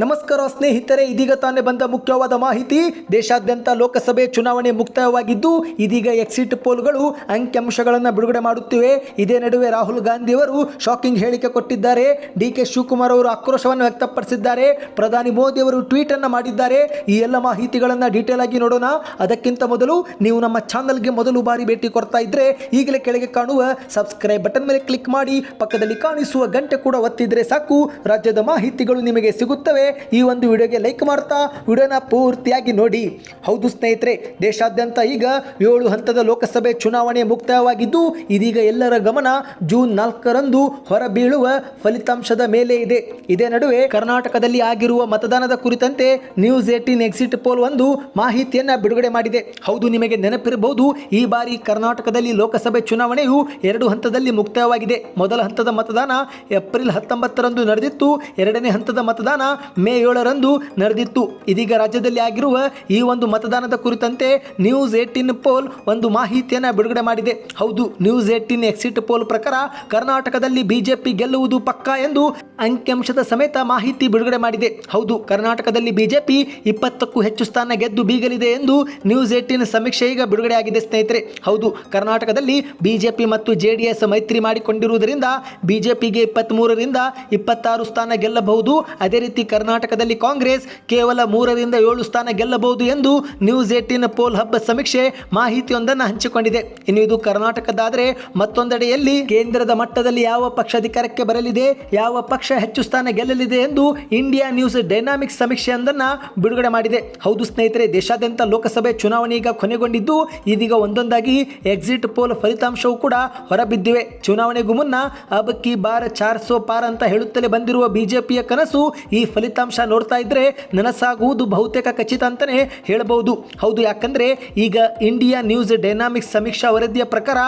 ನಮಸ್ಕಾರ ಸ್ನೇಹಿತರೆ, ಇದೀಗ ತಾನೇ ಬಂದ ಮುಖ್ಯವಾದ ಮಾಹಿತಿ. ದೇಶಾದ್ಯಂತ ಲೋಕಸಭೆ ಚುನಾವಣೆ ಮುಕ್ತಾಯವಾಗಿದ್ದು, ಇದೀಗ ಎಕ್ಸಿಟ್ ಪೋಲ್ಗಳು ಅಂಕಿಅಂಶಗಳನ್ನು ಬಿಡುಗಡೆ ಮಾಡುತ್ತಿವೆ. ಇದೇ ನಡುವೆ ರಾಹುಲ್ ಗಾಂಧಿ ಅವರು ಶಾಕಿಂಗ್ ಹೇಳಿಕೆ ಕೊಟ್ಟಿದ್ದಾರೆ. ಡಿ ಕೆ ಶಿವಕುಮಾರ್ ಅವರು ಆಕ್ರೋಶವನ್ನು ವ್ಯಕ್ತಪಡಿಸಿದ್ದಾರೆ. ಪ್ರಧಾನಿ ಮೋದಿ ಅವರು ಟ್ವೀಟ್ ಅನ್ನು ಮಾಡಿದ್ದಾರೆ. ಈ ಎಲ್ಲ ಮಾಹಿತಿಗಳನ್ನು ಡೀಟೇಲ್ ಆಗಿ ನೋಡೋಣ. ಅದಕ್ಕಿಂತ ಮೊದಲು ನೀವು ನಮ್ಮ ಚಾನಲ್ಗೆ ಮೊದಲು ಬಾರಿ ಭೇಟಿ ಕೊಡ್ತಾ ಇದ್ರೆ, ಈಗಲೇ ಕೆಳಗೆ ಕಾಣುವ ಸಬ್ಸ್ಕ್ರೈಬ್ ಬಟನ್ ಮೇಲೆ ಕ್ಲಿಕ್ ಮಾಡಿ, ಪಕ್ಕದಲ್ಲಿ ಕಾಣಿಸುವ ಗಂಟೆ ಕೂಡ ಒತ್ತಿದ್ರೆ ಸಾಕು. ರಾಜ್ಯದ ಮಾಹಿತಿಗಳು ನಿಮಗೆ ಸಿಗುತ್ತವೆ. ಈ ಒಂದು ವಿಡಿಯೋಗೆ ಲೈಕ್ ಮಾಡ್ತಾ ವಿಡಿಯೋನ ಪೂರ್ತಿಯಾಗಿ ನೋಡಿ. ಹೌದು ಸ್ನೇಹಿತರೆ, ದೇಶಾದ್ಯಂತ ಈಗ ಏಳು ಹಂತದ ಲೋಕಸಭೆ ಚುನಾವಣೆ ಮುಕ್ತಾಯವಾಗಿದ್ದು, ಇದೀಗ ಎಲ್ಲರ ಗಮನ ಜೂನ್ ನಾಲ್ಕರಂದು ಹೊರಬೀಳುವ ಫಲಿತಾಂಶದ ಮೇಲೆ ಇದೆ. ಇದೇ ನಡುವೆ ಕರ್ನಾಟಕದಲ್ಲಿ ಆಗಿರುವ ಮತದಾನದ ಕುರಿತಂತೆ ನ್ಯೂಸ್ ಏಟೀನ್ ಎಕ್ಸಿಟ್ ಪೋಲ್ ಒಂದು ಮಾಹಿತಿಯನ್ನ ಬಿಡುಗಡೆ ಮಾಡಿದೆ. ಹೌದು, ನಿಮಗೆ ನೆನಪಿರಬಹುದು, ಈ ಬಾರಿ ಕರ್ನಾಟಕದಲ್ಲಿ ಲೋಕಸಭೆ ಚುನಾವಣೆಯು ಎರಡು ಹಂತದಲ್ಲಿ ಮುಕ್ತಾಯವಾಗಿದೆ. ಮೊದಲ ಹಂತದ ಮತದಾನ ಏಪ್ರಿಲ್ ಹತ್ತೊಂಬತ್ತರಂದು ನಡೆದಿತ್ತು. ಎರಡನೇ ಹಂತದ ಮತದಾನ ಮೇ ಏಳರಂದು ನಡೆದಿತ್ತು. ಇದೀಗ ರಾಜ್ಯದಲ್ಲಿ ಆಗಿರುವ ಈ ಒಂದು ಮತದಾನದ ಕುರಿತಂತೆ ನ್ಯೂಸ್ ಏಟೀನ್ ಪೋಲ್ ಒಂದು ಮಾಹಿತಿಯನ್ನು ಬಿಡುಗಡೆ ಮಾಡಿದೆ. ಹೌದು ನ್ಯೂಸ್ ಏಟೀನ್ ಎಕ್ಸಿಟ್ ಪೋಲ್ ಪ್ರಕಾರ ಕರ್ನಾಟಕದಲ್ಲಿ ಬಿಜೆಪಿ ಗೆಲ್ಲುವುದು ಪಕ್ಕಾ ಎಂದು ಅಂಕಿಅಂಶದ ಸಮೇತ ಮಾಹಿತಿ ಬಿಡುಗಡೆ ಮಾಡಿದೆ. ಹೌದು, ಕರ್ನಾಟಕದಲ್ಲಿ ಬಿಜೆಪಿ ಇಪ್ಪತ್ತಕ್ಕೂ ಹೆಚ್ಚು ಸ್ಥಾನ ಗೆದ್ದು ಬೀಗಲಿದೆ ಎಂದು ನ್ಯೂಸ್ ಏಟೀನ್ ಸಮೀಕ್ಷೆ ಈಗ ಬಿಡುಗಡೆಯಾಗಿದೆ ಸ್ನೇಹಿತರೆ. ಹೌದು, ಕರ್ನಾಟಕದಲ್ಲಿ ಬಿಜೆಪಿ ಮತ್ತು ಜೆಡಿಎಸ್ ಮೈತ್ರಿ ಮಾಡಿಕೊಂಡಿರುವುದರಿಂದ ಬಿಜೆಪಿಗೆ ಇಪ್ಪತ್ತ್ಮೂರರಿಂದ ಇಪ್ಪತ್ತಾರು ಸ್ಥಾನ ಗೆಲ್ಲಬಹುದು. ಅದೇ ರೀತಿ ಕರ್ನಾಟಕದಲ್ಲಿ ಕಾಂಗ್ರೆಸ್ ಕೇವಲ ಮೂರರಿಂದ ಏಳು ಸ್ಥಾನ ಗೆಲ್ಲಬಹುದು ಎಂದು ನ್ಯೂಸ್ ಏಟೀನ್ ಪೋಲ್ ಹಬ್ ಸಮೀಕ್ಷೆ ಮಾಹಿತಿಯೊಂದನ್ನು ಹಂಚಿಕೊಂಡಿದೆ. ಇನ್ನು ಇದು ಕರ್ನಾಟಕದಾದರೆ ಮತ್ತೊಂದೆಡೆಯಲ್ಲಿ ಕೇಂದ್ರದ ಮಟ್ಟದಲ್ಲಿ ಯಾವ ಪಕ್ಷ ಅಧಿಕಾರಕ್ಕೆ ಬರಲಿದೆ, ಯಾವ ಪಕ್ಷ ಹೆಚ್ಚು ಸ್ಥಾನ ಗೆಲ್ಲಲಿದೆ ಎಂದು ಇಂಡಿಯಾ ನ್ಯೂಸ್ ಡೈನಾಮಿಕ್ಸ್ ಸಮೀಕ್ಷೆಯೊಂದನ್ನು ಬಿಡುಗಡೆ ಮಾಡಿದೆ. ಹೌದು ಸ್ನೇಹಿತರೆ, ದೇಶಾದ್ಯಂತ ಲೋಕಸಭೆ ಚುನಾವಣೆ ಈಗ ಕೊನೆಗೊಂಡಿದ್ದು, ಇದೀಗ ಒಂದೊಂದಾಗಿ ಎಕ್ಸಿಟ್ ಪೋಲ್ ಫಲಿತಾಂಶವೂ ಕೂಡ ಹೊರಬಿದ್ದಿವೆ. ಚುನಾವಣೆಗೂ ಮುನ್ನ ಅಬಕ್ಕಿ ಬಾರ್ ಚಾರ್ ಸೋ ಪಾರ್ ಅಂತ ಹೇಳುತ್ತಲೇ ಬಂದಿರುವ ಬಿಜೆಪಿಯ ಕನಸು ಈ ಫಲಿತಾಂಶ ನೋಡ್ತಾ ಇದ್ದರೆ ನನಸಾಗುವುದು ಬಹುತೇಕ ಖಚಿತ ಅಂತಲೇ ಹೇಳಬಹುದು. ಹೌದು, ಯಾಕಂದ್ರೆ ಈಗ ಇಂಡಿಯಾ ನ್ಯೂಸ್ ಡೈನಾಮಿಕ್ಸ್ ಸಮೀಕ್ಷಾ ವರದಿಯ ಪ್ರಕಾರ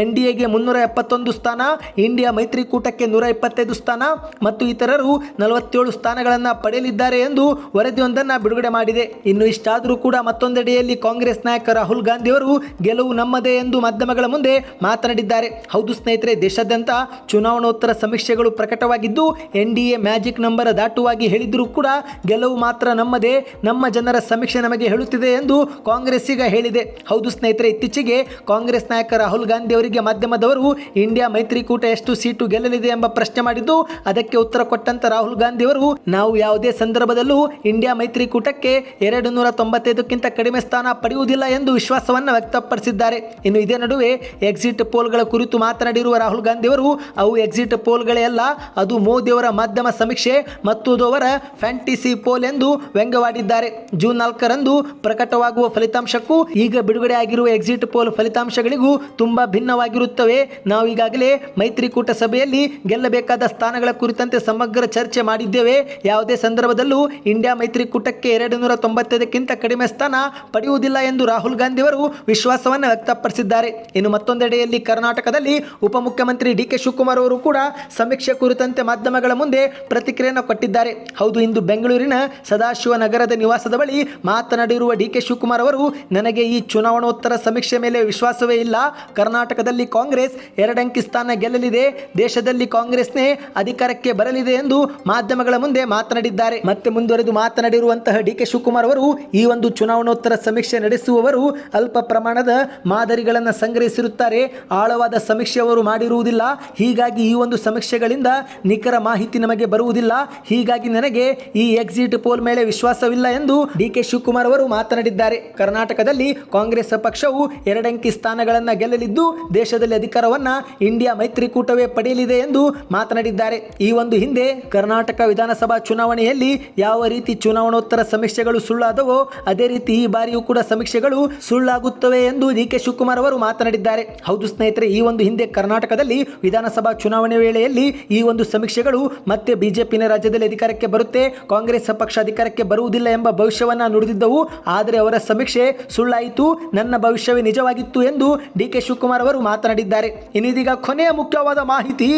ಎನ್ ಡಿ ಎಗೆ ಮುನ್ನೂರ ಎಪ್ಪತ್ತೊಂದು ಸ್ಥಾನ, ಇಂಡಿಯಾ ಮೈತ್ರಿಕೂಟಕ್ಕೆ ನೂರ ಇಪ್ಪತ್ತೈದು ಸ್ಥಾನ ಮತ್ತು ಇತರರು ನಲವತ್ತೇಳು ಸ್ಥಾನಗಳನ್ನು ಪಡೆಯಲಿದ್ದಾರೆ ಎಂದು ವರದಿಯೊಂದನ್ನು ಬಿಡುಗಡೆ ಮಾಡಿದೆ. ಇನ್ನು ಇಷ್ಟಾದರೂ ಕೂಡ ಮತ್ತೊಂದೆಡೆಯಲ್ಲಿ ಕಾಂಗ್ರೆಸ್ ನಾಯಕ ರಾಹುಲ್ ಗಾಂಧಿ ಅವರು ಗೆಲುವು ನಮ್ಮದೇ ಎಂದು ಮಾಧ್ಯಮಗಳ ಮುಂದೆ ಮಾತನಾಡಿದ್ದಾರೆ. ಹೌದು ಸ್ನೇಹಿತರೆ, ದೇಶಾದ್ಯಂತ ಚುನಾವಣೋತ್ತರ ಸಮೀಕ್ಷೆಗಳು ಪ್ರಕಟವಾಗಿದ್ದು ಎನ್ ಡಿ ಮ್ಯಾಜಿಕ್ ನಂಬರ್ ದಾಟುವಾಗಿ ಹೇಳಿದರೂ ಕೂಡ ಗೆಲುವು ಮಾತ್ರ ನಮ್ಮದೇ, ನಮ್ಮ ಜನರ ಸಮೀಕ್ಷೆ ನಮಗೆ ಹೇಳುತ್ತಿದೆ ಎಂದು ಕಾಂಗ್ರೆಸ್ ಈಗ ಹೇಳಿದೆ. ಹೌದು ಸ್ನೇಹಿತರೆ, ಇತ್ತೀಚೆಗೆ ಕಾಂಗ್ರೆಸ್ ನಾಯಕ ರಾಹುಲ್ ಗಾಂಧಿ ಅವರಿಗೆ ಮಾಧ್ಯಮದವರು ಇಂಡಿಯಾ ಮೈತ್ರಿಕೂಟ ಎಷ್ಟು ಸೀಟು ಗೆಲ್ಲಲಿದೆ ಎಂಬ ಪ್ರಶ್ನೆ ಮಾಡಿದ್ದು, ಅದಕ್ಕೆ ಉತ್ತರ ಕೊಟ್ಟಂತ ರಾಹುಲ್ ಗಾಂಧಿ ಅವರು, ನಾವು ಯಾವುದೇ ಸಂದರ್ಭದಲ್ಲೂ ಇಂಡಿಯಾ ಮೈತ್ರಿಕೂಟಕ್ಕೆ ಎರಡು ನೂರ ತೊಂಬತ್ತೈದಕ್ಕಿಂತ ಕಡಿಮೆ ಸ್ಥಾನ ಪಡೆಯುವುದಿಲ್ಲ ಎಂದು ವಿಶ್ವಾಸವನ್ನು ವ್ಯಕ್ತಪಡಿಸಿದ್ದಾರೆ. ಇನ್ನು ಇದೇ ನಡುವೆ ಎಕ್ಸಿಟ್ ಪೋಲ್ಗಳ ಕುರಿತು ಮಾತನಾಡಿರುವ ರಾಹುಲ್ ಗಾಂಧಿ ಅವರು, ಅವು ಎಕ್ಸಿಟ್ ಪೋಲ್ಗಳೇ ಅಲ್ಲ, ಅದು ಮೋದಿಯವರ ಮಾಧ್ಯಮ ಸಮೀಕ್ಷೆ ಮತ್ತು ಅವರ ಫ್ಯಾಂಟಿಸಿ ಪೋಲ್ ಎಂದು ವ್ಯಂಗ್ಯವಾಡಿದ್ದಾರೆ. ಜೂನ್ ನಾಲ್ಕರಂದು ಪ್ರಕಟವಾಗುವ ಫಲಿತಾಂಶಕ್ಕೂ ಈಗ ಬಿಡುಗಡೆ ಆಗಿರುವ ಎಕ್ಸಿಟ್ ಪೋಲ್ ಫಲಿತಾಂಶಗಳಿಗೂ ತುಂಬಾ ಭಿನ್ನವಾಗಿರುತ್ತವೆ. ನಾವು ಈಗಾಗಲೇ ಮೈತ್ರಿಕೂಟ ಸಭೆಯಲ್ಲಿ ಗೆಲ್ಲಬೇಕಾದ ಸ್ಥಾನಗಳ ಕುರಿತಂತೆ ಸಮಗ್ರ ಚರ್ಚೆ ಮಾಡಿದ್ದೇವೆ. ಯಾವುದೇ ಸಂದರ್ಭದಲ್ಲೂ ಇಂಡಿಯಾ ಮೈತ್ರಿಕೂಟಕ್ಕೆ ಎರಡು ನೂರ ತೊಂಬತ್ತೈದಕ್ಕಿಂತ ಕಡಿಮೆ ಸ್ಥಾನ ಪಡೆಯುವುದಿಲ್ಲ ಎಂದು ರಾಹುಲ್ ಗಾಂಧಿ ಅವರು ವಿಶ್ವಾಸವನ್ನು ವ್ಯಕ್ತಪಡಿಸಿದ್ದಾರೆ. ಇನ್ನು ಮತ್ತೊಂದೆಡೆಯಲ್ಲಿ ಕರ್ನಾಟಕದಲ್ಲಿ ಉಪಮುಖ್ಯಮಂತ್ರಿ ಡಿ ಕೆ ಶಿವಕುಮಾರ್ ಅವರು ಕೂಡ ಸಮೀಕ್ಷೆ ಕುರಿತಂತೆ ಮಾಧ್ಯಮಗಳ ಮುಂದೆ ಪ್ರತಿಕ್ರಿಯೆಯನ್ನು ಕೊಟ್ಟಿದ್ದಾರೆ. ಇಂದು ಬೆಂಗಳೂರಿನ ಸದಾಶಿವ ನಗರದ ನಿವಾಸದ ಬಳಿ ಮಾತನಾಡಿರುವ ಡಿ ಕೆ ಶಿವಕುಮಾರ್ ಅವರು, ನನಗೆ ಈ ಚುನಾವಣೋತ್ತರ ಸಮೀಕ್ಷೆ ಮೇಲೆ ವಿಶ್ವಾಸವೇ ಇಲ್ಲ. ಕರ್ನಾಟಕದಲ್ಲಿ ಕಾಂಗ್ರೆಸ್ ಎರಡಂಕಿ ಸ್ಥಾನ ಗೆಲ್ಲಲಿದೆ. ದೇಶದಲ್ಲಿ ಕಾಂಗ್ರೆಸ್ನೇ ಅಧಿಕಾರಕ್ಕೆ ಬರಲಿದೆ ಎಂದು ಮಾಧ್ಯಮಗಳ ಮುಂದೆ ಮಾತನಾಡಿದ್ದಾರೆ. ಮತ್ತೆ ಮುಂದುವರೆದು ಮಾತನಾಡಿರುವಂತಹ ಡಿ ಕೆ ಶಿವಕುಮಾರ್ ಅವರು, ಈ ಒಂದು ಚುನಾವಣೋತ್ತರ ಸಮೀಕ್ಷೆ ನಡೆಸುವವರು ಅಲ್ಪ ಪ್ರಮಾಣದ ಮಾದರಿಗಳನ್ನು ಸಂಗ್ರಹಿಸಿರುತ್ತಾರೆ. ಆಳವಾದ ಸಮೀಕ್ಷೆ ಅವರು ಮಾಡಿರುವುದಿಲ್ಲ. ಹೀಗಾಗಿ ಈ ಒಂದು ಸಮೀಕ್ಷೆಗಳಿಂದ ನಿಖರ ಮಾಹಿತಿ ನಮಗೆ ಬರುವುದಿಲ್ಲ. ಹೀಗಾಗಿ ನನಗೆ ಈ ಎಕ್ಸಿಟ್ ಪೋಲ್ ಮೇಲೆ ವಿಶ್ವಾಸವಿಲ್ಲ ಎಂದು ಡಿ ಕೆ ಶಿವಕುಮಾರ್ ಅವರು ಮಾತನಾಡಿದ್ದಾರೆ. ಕರ್ನಾಟಕದಲ್ಲಿ ಕಾಂಗ್ರೆಸ್ ಪಕ್ಷವು ಎರಡಂಕಿ ಸ್ಥಾನಗಳನ್ನು ಗೆಲ್ಲಲಿದ್ದು, ದೇಶದಲ್ಲಿ ಅಧಿಕಾರವನ್ನ ಇಂಡಿಯಾ ಮೈತ್ರಿಕೂಟವೇ ಪಡೆಯಲಿದೆ ಎಂದು ಮಾತನಾಡಿದ್ದಾರೆ. ಈ ಒಂದು ಹಿಂದೆ ಕರ್ನಾಟಕ ವಿಧಾನಸಭಾ ಚುನಾವಣೆಯಲ್ಲಿ ಯಾವ ರೀತಿ ಚುನಾವಣೋತ್ತರ ಸಮೀಕ್ಷೆಗಳು ಸುಳ್ಳಾದವೋ, ಅದೇ ರೀತಿ ಈ ಬಾರಿಯೂ ಕೂಡ ಸಮೀಕ್ಷೆಗಳು ಸುಳ್ಳಾಗುತ್ತವೆ ಎಂದು ಡಿ ಕೆ ಶಿವಕುಮಾರ್ ಅವರು ಮಾತನಾಡಿದ್ದಾರೆ. ಹೌದು ಸ್ನೇಹಿತರೆ, ಈ ಒಂದು ಹಿಂದೆ ಕರ್ನಾಟಕದಲ್ಲಿ ವಿಧಾನಸಭಾ ಚುನಾವಣೆ ವೇಳೆಯಲ್ಲಿ ಈ ಒಂದು ಸಮೀಕ್ಷೆಗಳು ಮತ್ತೆ ಬಿಜೆಪಿನ ರಾಜ್ಯದಲ್ಲಿ ಅಧಿಕಾರಕ್ಕೆ ಬರುತ್ತೆ ಕಾಂಗ್ರೆಸ್ ಪಕ್ಷ ಅಧಿಕಾರಕ್ಕೆ ಬರುವುದಿಲ್ಲ ಎಂಬ ಭವಿಷ್ಯವನ್ನ ನುಡಿದಿದ್ದವು. ಆದರೆ ಅವರ ಸಮೀಕ್ಷೆ ಸುಳ್ಳಾಯಿತು. ನನ್ನ ಭವಿಷ್ಯವೇ ನಿಜವಾಗಿತ್ತು ಎಂದು ಡಿ ಕೆ ಶಿವಕುಮಾರ್ ಅವರು ಮಾತನಾಡಿದ್ದಾರೆ. ಇನ್ನಿದೀಗ ಕೊನೆಯ ಮುಖ್ಯವಾದ ಮಾಹಿತಿ,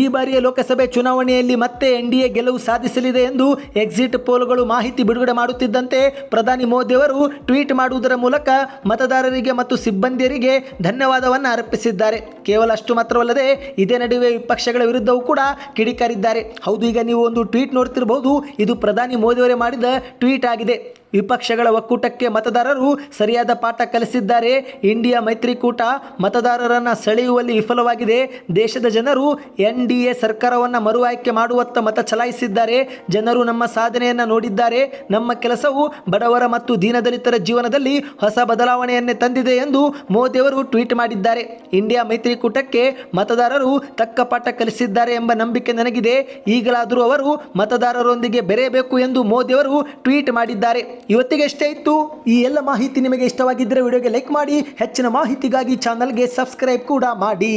ಈ ಬಾರಿಯ ಲೋಕಸಭೆ ಚುನಾವಣೆಯಲ್ಲಿ ಮತ್ತೆ ಎನ್ ಡಿ ಎ ಗೆಲುವು ಸಾಧಿಸಲಿದೆ ಎಂದು ಎಕ್ಸಿಟ್ ಪೋಲ್ಗಳು ಮಾಹಿತಿ ಬಿಡುಗಡೆ ಮಾಡುತ್ತಿದ್ದಂತೆ ಪ್ರಧಾನಿ ಮೋದಿ ಅವರು ಟ್ವೀಟ್ ಮಾಡುವುದರ ಮೂಲಕ ಮತದಾರರಿಗೆ ಮತ್ತು ಸಿಬ್ಬಂದಿಯರಿಗೆ ಧನ್ಯವಾದವನ್ನು ಅರ್ಪಿಸಿದ್ದಾರೆ. ಕೇವಲ ಅಷ್ಟು ಮಾತ್ರವಲ್ಲದೆ ಇದೇ ನಡುವೆ ವಿಪಕ್ಷಗಳ ವಿರುದ್ಧವೂ ಕೂಡ ಕಿಡಿಕಾರಿದ್ದಾರೆ. ಹೌದು, ಈಗ ನೀವು ಒಂದು ಟ್ವೀಟ್ ನೋಡ್ತಿರಬಹುದು ಇದು ಪ್ರಧಾನಿ ಮೋದಿಯವರೇ ಮಾಡಿದ ಟ್ವೀಟ್ ಆಗಿದೆ. ವಿಪಕ್ಷಗಳ ಒಕ್ಕೂಟಕ್ಕೆ ಮತದಾರರು ಸರಿಯಾದ ಪಾಠ ಕಲಿಸಿದ್ದಾರೆ. ಇಂಡಿಯಾ ಮೈತ್ರಿಕೂಟ ಮತದಾರರನ್ನು ಸೆಳೆಯುವಲ್ಲಿ ವಿಫಲವಾಗಿದೆ. ದೇಶದ ಜನರು ಎನ್ ಡಿ ಎ ಸರ್ಕಾರವನ್ನು ಮರು ಆಯ್ಕೆ ಮಾಡುವತ್ತ ಮತ ಚಲಾಯಿಸಿದ್ದಾರೆ. ಜನರು ನಮ್ಮ ಸಾಧನೆಯನ್ನು ನೋಡಿದ್ದಾರೆ. ನಮ್ಮ ಕೆಲಸವು ಬಡವರ ಮತ್ತು ದೀನದಲಿತರ ಜೀವನದಲ್ಲಿ ಹೊಸ ಬದಲಾವಣೆಯನ್ನೇ ತಂದಿದೆ ಎಂದು ಮೋದಿಯವರು ಟ್ವೀಟ್ ಮಾಡಿದ್ದಾರೆ. ಇಂಡಿಯಾ ಮೈತ್ರಿಕೂಟಕ್ಕೆ ಮತದಾರರು ತಕ್ಕ ಪಾಠ ಕಲಿಸಿದ್ದಾರೆ ಎಂಬ ನಂಬಿಕೆ ನನಗಿದೆ. ಈಗಲಾದರೂ ಅವರು ಮತದಾರರೊಂದಿಗೆ ಬೆರೆಯಬೇಕು ಎಂದು ಮೋದಿಯವರು ಟ್ವೀಟ್ ಮಾಡಿದ್ದಾರೆ. ಇವತ್ತಿಗೆ ಎಷ್ಟೇ ಇತ್ತು, ಈ ಎಲ್ಲ ಮಾಹಿತಿ ನಿಮಗೆ ಇಷ್ಟವಾಗಿದ್ದರೆ ವಿಡಿಯೋಗೆ ಲೈಕ್ ಮಾಡಿ, ಹೆಚ್ಚಿನ ಮಾಹಿತಿಗಾಗಿ ಚಾನಲ್ಗೆ ಸಬ್ಸ್ಕ್ರೈಬ್ ಕೂಡ ಮಾಡಿ.